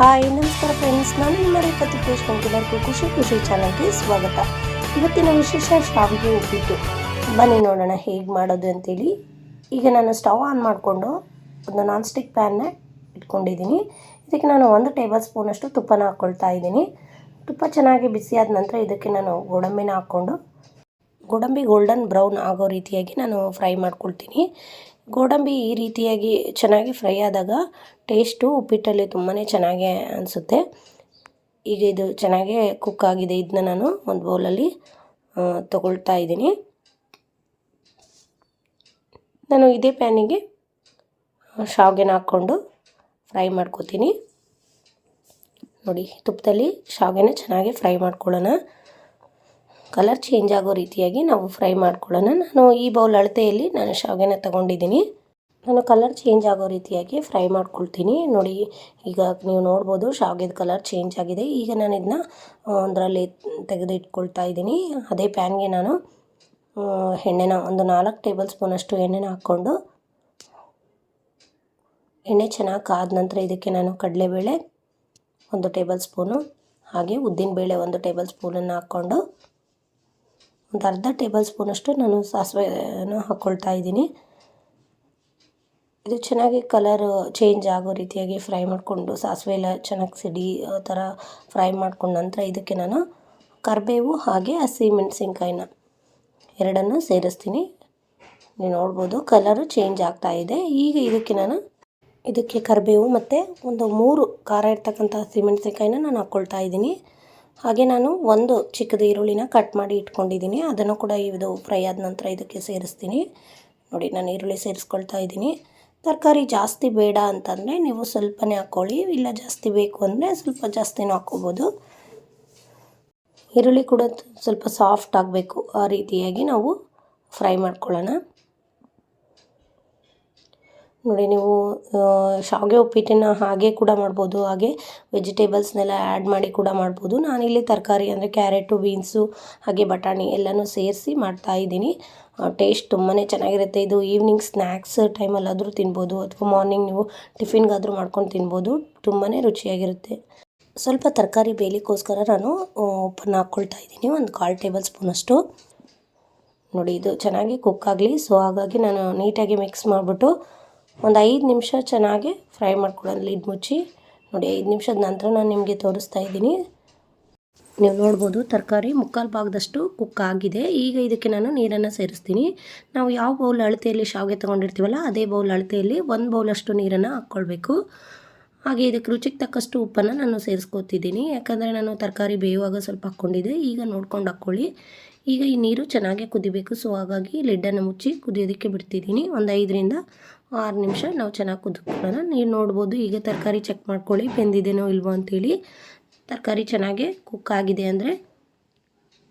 Hi, ನಮಸ್ಕಾರ friends ನಾನು ನಿಮ್ಮ ರೇಖಾತಿ ಎಲ್ಲರಿಗೂ ಖುಷಿ ಖುಷಿ ಚಾನಲ್ಗೆ ಸ್ವಾಗತ. ಇವತ್ತಿನ ವಿಶೇಷ ಶಾವಿಗೆ ಉಪ್ಪಿಟ್ಟು. ಬನ್ನಿ ನೋಡೋಣ ಹೇಗೆ ಮಾಡೋದು ಅಂತೇಳಿ. ಈಗ ನಾನು ಸ್ಟವ್ ಆನ್ ಮಾಡಿಕೊಂಡು ಒಂದು ನಾನ್ ಸ್ಟಿಕ್ ಪ್ಯಾನ್ನ ಇಟ್ಕೊಂಡಿದ್ದೀನಿ. ಇದಕ್ಕೆ ನಾನು ಒಂದು ಟೇಬಲ್ ಸ್ಪೂನಷ್ಟು ತುಪ್ಪನ ಹಾಕ್ಕೊಳ್ತಾ ಇದ್ದೀನಿ. ತುಪ್ಪ ಚೆನ್ನಾಗಿ ಬಿಸಿಯಾದ ನಂತರ ಇದಕ್ಕೆ ನಾನು ಗೋಡಂಬಿನ ಹಾಕ್ಕೊಂಡು, ಗೋಡಂಬಿ ಗೋಲ್ಡನ್ ಬ್ರೌನ್ ಆಗೋ ರೀತಿಯಾಗಿ ನಾನು ಫ್ರೈ ಮಾಡ್ಕೊಳ್ತೀನಿ. ಗೋಡಂಬಿ ಈ ರೀತಿಯಾಗಿ ಚೆನ್ನಾಗಿ ಫ್ರೈ ಆದಾಗ ಟೇಸ್ಟು ಉಪ್ಪಿಟ್ಟಲ್ಲಿ ತುಂಬಾ ಚೆನ್ನಾಗಿ ಅನಿಸುತ್ತೆ. ಈಗ ಇದು ಚೆನ್ನಾಗಿ ಕುಕ್ ಆಗಿದೆ. ಇದನ್ನ ನಾನು ಒಂದು ಬೌಲಲ್ಲಿ ತಗೊಳ್ತಾ ಇದ್ದೀನಿ. ನಾನು ಇದೇ ಪ್ಯಾನಿಗೆ ಶಾವಿಗೆನ ಹಾಕ್ಕೊಂಡು ಫ್ರೈ ಮಾಡ್ಕೋತೀನಿ. ನೋಡಿ, ತುಪ್ಪದಲ್ಲಿ ಶಾವಿಗೆನ ಚೆನ್ನಾಗಿ ಫ್ರೈ ಮಾಡ್ಕೊಳ್ಳೋಣ. ಕಲರ್ ಚೇಂಜ್ ಆಗೋ ರೀತಿಯಾಗಿ ನಾವು ಫ್ರೈ ಮಾಡ್ಕೊಳ್ಳೋಣ. ನಾನು ಈ ಬೌಲ್ ಅಳತೆಯಲ್ಲಿ ನಾನು ಶಾವಿಗೆನ ತಗೊಂಡಿದ್ದೀನಿ. ನಾನು ಕಲರ್ ಚೇಂಜ್ ಆಗೋ ರೀತಿಯಾಗಿ ಫ್ರೈ ಮಾಡ್ಕೊಳ್ತೀನಿ. ನೋಡಿ, ಈಗ ನೀವು ನೋಡ್ಬೋದು ಶಾವಿಗೆದ ಕಲರ್ ಚೇಂಜ್ ಆಗಿದೆ. ಈಗ ನಾನು ಇದನ್ನ ಒಂದರಲ್ಲಿ ತೆಗೆದು ಇಟ್ಕೊಳ್ತಾ ಇದ್ದೀನಿ. ಅದೇ ಪ್ಯಾನ್ಗೆ ನಾನು ಎಣ್ಣೆನ ಒಂದು ನಾಲ್ಕು ಟೇಬಲ್ ಸ್ಪೂನಷ್ಟು ಎಣ್ಣೆನ ಹಾಕ್ಕೊಂಡು, ಎಣ್ಣೆ ಚೆನ್ನಾಗಿ ಕಾದ ನಂತರ ಇದಕ್ಕೆ ನಾನು ಕಡಲೆಬೇಳೆ ಒಂದು ಟೇಬಲ್ ಸ್ಪೂನು, ಹಾಗೆ ಉದ್ದಿನಬೇಳೆ ಒಂದು ಟೇಬಲ್ ಸ್ಪೂನನ್ನು ಹಾಕ್ಕೊಂಡು ಒಂದು ಅರ್ಧ ಟೇಬಲ್ ಸ್ಪೂನಷ್ಟು ನಾನು ಸಾಸಿವೆನ ಹಾಕ್ಕೊಳ್ತಾ ಇದ್ದೀನಿ. ಇದು ಚೆನ್ನಾಗಿ ಕಲರ್ ಚೇಂಜ್ ಆಗೋ ರೀತಿಯಾಗಿ ಫ್ರೈ ಮಾಡಿಕೊಂಡು ಸಾಸಿವೆ ಎಲ್ಲ ಚೆನ್ನಾಗಿ ಸಿಡಿ, ಆ ಥರ ಫ್ರೈ ಮಾಡ್ಕೊಂಡ ನಂತರ ಇದಕ್ಕೆ ನಾನು ಕರಿಬೇವು ಹಾಗೆ ಹಸಿ ಮೆಣಸಿನ್ಕಾಯಿನ ಎರಡನ್ನು ಸೇರಿಸ್ತೀನಿ. ನೀವು ನೋಡ್ಬೋದು ಕಲರು ಚೇಂಜ್ ಆಗ್ತಾ ಇದೆ. ಈಗ ಇದಕ್ಕೆ ನಾನು ಇದಕ್ಕೆ ಕರಿಬೇವು ಮತ್ತು ಒಂದು ಮೂರು ಖಾರ ಇರ್ತಕ್ಕಂಥ ಹಸಿಮೆಣಸಿನ್ಕಾಯಿನ ನಾನು ಹಾಕ್ಕೊಳ್ತಾ ಇದ್ದೀನಿ. ಹಾಗೆ ನಾನು ಒಂದು ಚಿಕ್ಕದು ಈರುಳ್ಳಿನ ಕಟ್ ಮಾಡಿ ಇಟ್ಕೊಂಡಿದ್ದೀನಿ. ಅದನ್ನು ಕೂಡ ಇದು ಫ್ರೈ ಆದ ನಂತರ ಇದಕ್ಕೆ ಸೇರಿಸ್ತೀನಿ. ನೋಡಿ, ನಾನು ಈರುಳ್ಳಿ ಸೇರಿಸ್ಕೊಳ್ತಾ ಇದ್ದೀನಿ. ತರಕಾರಿ ಜಾಸ್ತಿ ಬೇಡ ಅಂತಂದರೆ ನೀವು ಸ್ವಲ್ಪನೇ ಹಾಕ್ಕೊಳ್ಳಿ. ಇಲ್ಲ ಜಾಸ್ತಿ ಬೇಕು ಅಂದರೆ ಸ್ವಲ್ಪ ಜಾಸ್ತಿನೂ ಹಾಕ್ಕೋಬೋದು. ಈರುಳ್ಳಿ ಕೂಡ ಸ್ವಲ್ಪ ಸಾಫ್ಟ್ ಆಗಬೇಕು. ಆ ರೀತಿಯಾಗಿ ನಾವು ಫ್ರೈ ಮಾಡ್ಕೊಳ್ಳೋಣ. ನೋಡಿ ನೀವು ಶಾವಿಗೆ ಉಪ್ಪಿಟ್ಟನ್ನು ಹಾಗೆ ಕೂಡ ಮಾಡ್ಬೋದು. ಹಾಗೆ ವೆಜಿಟೇಬಲ್ಸ್ನೆಲ್ಲ ಆ್ಯಡ್ ಮಾಡಿ ಕೂಡ ಮಾಡ್ಬೋದು. ನಾನಿಲ್ಲಿ ತರಕಾರಿ ಅಂದರೆ ಕ್ಯಾರೆಟು ಬೀನ್ಸು ಹಾಗೆ ಬಟಾಣಿ ಎಲ್ಲನೂ ಸೇರಿಸಿ ಮಾಡ್ತಾ ಇದ್ದೀನಿ. ಟೇಸ್ಟ್ ತುಂಬಾ ಚೆನ್ನಾಗಿರುತ್ತೆ. ಇದು ಈವ್ನಿಂಗ್ ಸ್ನ್ಯಾಕ್ಸ್ ಟೈಮಲ್ಲಾದರೂ ತಿನ್ಬೋದು, ಅಥವಾ ಮಾರ್ನಿಂಗ್ ನೀವು ಟಿಫಿನ್ಗಾದರೂ ಮಾಡ್ಕೊಂಡು ತಿನ್ಬೋದು. ತುಂಬಾ ರುಚಿಯಾಗಿರುತ್ತೆ. ಸ್ವಲ್ಪ ತರಕಾರಿ ಬೇಲಿಕ್ಕೋಸ್ಕರ ನಾನು ಓಪನ್ ಹಾಕ್ಕೊಳ್ತಾ ಇದ್ದೀನಿ. ಒಂದು ಕಾಲು ಟೇಬಲ್ ಸ್ಪೂನಷ್ಟು ನೋಡಿ, ಇದು ಚೆನ್ನಾಗಿ ಕುಕ್ ಆಗಲಿ. ಸೊ ಹಾಗಾಗಿ ನಾನು ನೀಟಾಗಿ ಮಿಕ್ಸ್ ಮಾಡಿಬಿಟ್ಟು ಒಂದು ಐದು ನಿಮಿಷ ಚೆನ್ನಾಗಿ ಫ್ರೈ ಮಾಡ್ಕೊಳ್ಳೋಣ ಲಿಡ್ ಮುಚ್ಚಿ. ನೋಡಿ, ಐದು ನಿಮಿಷದ ನಂತರ ನಾನು ನಿಮಗೆ ತೋರಿಸ್ತಾ ಇದ್ದೀನಿ. ನೀವು ನೋಡ್ಬೋದು, ತರಕಾರಿ ಮುಕ್ಕಾಲು ಭಾಗದಷ್ಟು ಕುಕ್ ಆಗಿದೆ. ಈಗ ಇದಕ್ಕೆ ನಾನು ನೀರನ್ನು ಸೇರಿಸ್ತೀನಿ. ನಾವು ಯಾವ ಬೌಲ್ ಅಳತೆಯಲ್ಲಿ ಶಾವಿಗೆ ತೊಗೊಂಡಿರ್ತೀವಲ್ಲ, ಅದೇ ಬೌಲ್ ಅಳತೆಯಲ್ಲಿ ಒಂದು ಬೌಲಷ್ಟು ನೀರನ್ನು ಹಾಕ್ಕೊಳ್ಬೇಕು. ಹಾಗೆ ಇದಕ್ಕೆ ರುಚಿಗೆ ತಕ್ಕಷ್ಟು ಉಪ್ಪನ್ನು ನಾನು ಸೇರಿಸ್ಕೊತಿದ್ದೀನಿ. ಯಾಕಂದರೆ ನಾನು ತರಕಾರಿ ಬೇಯುವಾಗ ಸ್ವಲ್ಪ ಹಾಕ್ಕೊಂಡಿದ್ದೆ. ಈಗ ನೋಡ್ಕೊಂಡು ಹಾಕ್ಕೊಳ್ಳಿ. ಈಗ ಈ ನೀರು ಚೆನ್ನಾಗಿ ಕುದಿಬೇಕು. ಸೊ ಹಾಗಾಗಿ ಲಿಡ್ಡನ್ನು ಮುಚ್ಚಿ ಕುದಿಯೋದಕ್ಕೆ ಬಿಡ್ತಿದ್ದೀನಿ. ಒಂದು ಐದರಿಂದ ಆರು ನಿಮಿಷ ನಾವು ಚೆನ್ನಾಗಿ ಕುದಿಸ್ಕೊಳ್ಳೋಣ. ನೀವು ನೋಡ್ಬೋದು ಈಗ ತರಕಾರಿ ಚೆಕ್ ಮಾಡ್ಕೊಳ್ಳಿ, ಬೆಂದಿದೆನೋ ಇಲ್ವೋ ಅಂಥೇಳಿ ತರಕಾರಿ ಚೆನ್ನಾಗಿ ಕುಕ್ ಆಗಿದೆ ಅಂದರೆ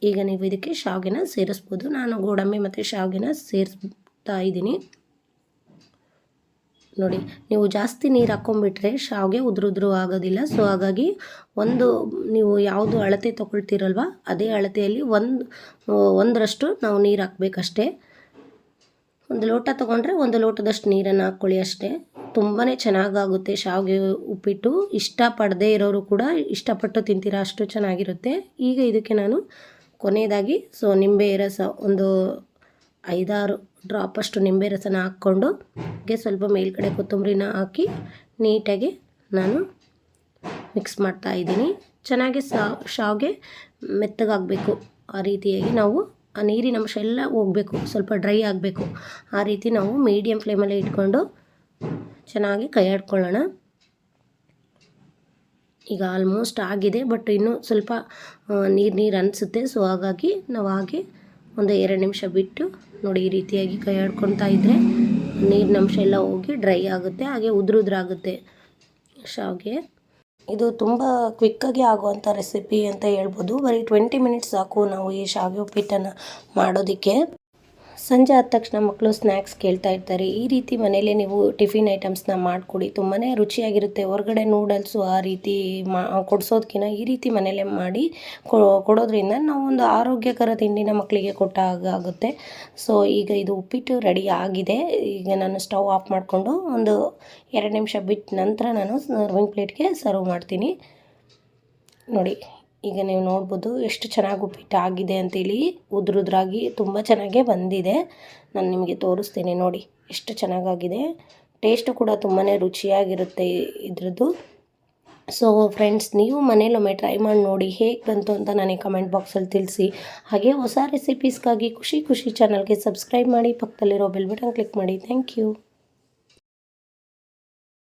ಈಗ ನೀವು ಇದಕ್ಕೆ ಶಾವಿಗೆನ ಸೇರಿಸ್ಬೋದು. ನಾನು ಗೋಡಂಬಿ ಮತ್ತು ಶಾವಿಗೆನ ಸೇರಿಸ್ತಾ ಇದ್ದೀನಿ. ನೋಡಿ, ನೀವು ಜಾಸ್ತಿ ನೀರು ಹಾಕ್ಕೊಂಬಿಟ್ರೆ ಶಾವಿಗೆ ಉದುರುದ್ರು ಆಗೋದಿಲ್ಲ. ಸೊ ಹಾಗಾಗಿ ಒಂದು, ನೀವು ಯಾವುದು ಅಳತೆ ತೊಗೊಳ್ತೀರಲ್ವ, ಅದೇ ಅಳತೆಯಲ್ಲಿ ಒಂದು, ಒಂದರಷ್ಟು ನಾವು ನೀರು ಹಾಕ್ಬೇಕಷ್ಟೇ. ಒಂದು ಲೋಟ ತೊಗೊಂಡ್ರೆ ಒಂದು ಲೋಟದಷ್ಟು ನೀರನ್ನು ಹಾಕ್ಕೊಳ್ಳಿ ಅಷ್ಟೇ. ತುಂಬಾ ಚೆನ್ನಾಗಾಗುತ್ತೆ ಶಾವಿಗೆ ಉಪ್ಪಿಟ್ಟು. ಇಷ್ಟಪಡದೇ ಇರೋರು ಕೂಡ ಇಷ್ಟಪಟ್ಟು ತಿಂತೀರಾ ಅಷ್ಟು ಚೆನ್ನಾಗಿರುತ್ತೆ. ಈಗ ಇದಕ್ಕೆ ನಾನು ಕೊನೆಯದಾಗಿ ಸೊ, ನಿಂಬೆ ರಸ ಒಂದು ಐದಾರು ಡ್ರಾಪಷ್ಟು ನಿಂಬೆ ರಸನ ಹಾಕ್ಕೊಂಡು ಗೆ ಸ್ವಲ್ಪ ಮೇಲ್ಗಡೆ ಕೊತ್ತಂಬರಿನ ಹಾಕಿ ನೀಟಾಗಿ ನಾನು ಮಿಕ್ಸ್ ಮಾಡ್ತಾ ಇದ್ದೀನಿ. ಚೆನ್ನಾಗಿ ಶಾವಿಗೆ ಮೆತ್ತಗಾಗಬೇಕು ಆ ರೀತಿಯಾಗಿ ನಾವು ಆ ನೀರಿನ ಅಂಶ ಎಲ್ಲ ಹೋಗಬೇಕು, ಸ್ವಲ್ಪ ಡ್ರೈ ಆಗಬೇಕು. ಆ ರೀತಿ ನಾವು ಮೀಡಿಯಮ್ ಫ್ಲೇಮಲ್ಲೇ ಇಟ್ಕೊಂಡು ಚೆನ್ನಾಗಿ ಕೈ ಆಡ್ಕೊಳ್ಳೋಣ. ಈಗ ಆಲ್ಮೋಸ್ಟ್ ಆಗಿದೆ ಬಟ್ ಇನ್ನೂ ಸ್ವಲ್ಪ ನೀರು ನೀರು ಅನಿಸುತ್ತೆ. ಸೊ ಹಾಗಾಗಿ ನಾವು ಹಾಗೆ ಒಂದು ಎರಡು ನಿಮಿಷ ಬಿಟ್ಟು ನೋಡಿ ಈ ರೀತಿಯಾಗಿ ಕೈ ಆಡ್ಕೊತಾ ಇದ್ದರೆ ನೀರಿನ ಅಂಶ ಎಲ್ಲ ಹೋಗಿ ಡ್ರೈ ಆಗುತ್ತೆ, ಹಾಗೆ ಉದುರುದ್ರಾಗುತ್ತೆ. ಶಾವಿಗೆ ಇದು ತುಂಬ ಕ್ವಿಕ್ಕಾಗಿ ಆಗುವಂಥ ರೆಸಿಪಿ ಅಂತ ಹೇಳ್ಬೋದು. ಬರೀ ಟ್ವೆಂಟಿ ಮಿನಿಟ್ಸ್ ಸಾಕು ನಾವು ಈ ಶಾವಿಗೆ ಉಪ್ಪಿಟ್ಟನ್ನು ಮಾಡೋದಕ್ಕೆ. ಸಂಜೆ ಆದ ತಕ್ಷಣ ಮಕ್ಕಳು ಸ್ನ್ಯಾಕ್ಸ್ ಕೇಳ್ತಾ ಇರ್ತಾರೆ. ಈ ರೀತಿ ಮನೆಯಲ್ಲೇ ನೀವು ಟಿಫಿನ್ ಐಟಮ್ಸ್ನ ಮಾಡಿಕೊಡಿ. ತುಂಬಾ ರುಚಿಯಾಗಿರುತ್ತೆ. ಹೊರಗಡೆ ನೂಡಲ್ಸು ಆ ರೀತಿ ಮಾ ಕೊಡಿಸೋದಕ್ಕಿಂತ ಈ ರೀತಿ ಮನೆಯಲ್ಲೇ ಮಾಡಿ ಕೊಡೋದ್ರಿಂದ ನಾವು ಒಂದು ಆರೋಗ್ಯಕರ ತಿಂಡಿನ ಮಕ್ಕಳಿಗೆ ಕೊಟ್ಟ ಹಾಗೆ ಆಗುತ್ತೆ. ಸೊ ಈಗ ಇದು ಉಪ್ಪಿಟ್ಟು ರೆಡಿ ಆಗಿದೆ. ಈಗ ನಾನು ಸ್ಟವ್ ಆಫ್ ಮಾಡಿಕೊಂಡು ಒಂದು ಎರಡು ನಿಮಿಷ ಬಿಟ್ಟ ನಂತರ ನಾನು ಸರ್ವಿಂಗ್ ಪ್ಲೇಟ್ಗೆ ಸರ್ವ್ ಮಾಡ್ತೀನಿ. ನೋಡಿ ಈಗ ನೀವು ನೋಡ್ಬೋದು ಎಷ್ಟು ಚೆನ್ನಾಗಿ ಉಪ್ಪಿಟ್ಟು ಆಗಿದೆ ಅಂತೇಳಿ ಉದ್ರುದ್ರಾಗಿ ತುಂಬ ಚೆನ್ನಾಗೇ ಬಂದಿದೆ. ನಾನು ನಿಮಗೆ ತೋರಿಸ್ತೀನಿ ನೋಡಿ ಎಷ್ಟು ಚೆನ್ನಾಗಾಗಿದೆ. ಟೇಸ್ಟು ಕೂಡ ತುಂಬಾ ರುಚಿಯಾಗಿರುತ್ತೆ ಇದ್ರದ್ದು. ಸೊ ಫ್ರೆಂಡ್ಸ್ ನೀವು ಮನೇಲೊಮ್ಮೆ ಟ್ರೈ ಮಾಡಿ ನೋಡಿ ಹೇಗೆ ಬಂತು ಅಂತ ನನಗೆ ಕಮೆಂಟ್ ಬಾಕ್ಸಲ್ಲಿ ತಿಳಿಸಿ. ಹಾಗೆ ಹೊಸ ರೆಸಿಪೀಸ್ಗಾಗಿ ಖುಷಿ ಖುಷಿ ಚಾನಲ್ಗೆ ಸಬ್ಸ್ಕ್ರೈಬ್ ಮಾಡಿ, ಪಕ್ಕದಲ್ಲಿರೋ ಬೆಲ್ ಬಟನ್ ಕ್ಲಿಕ್ ಮಾಡಿ. Thank you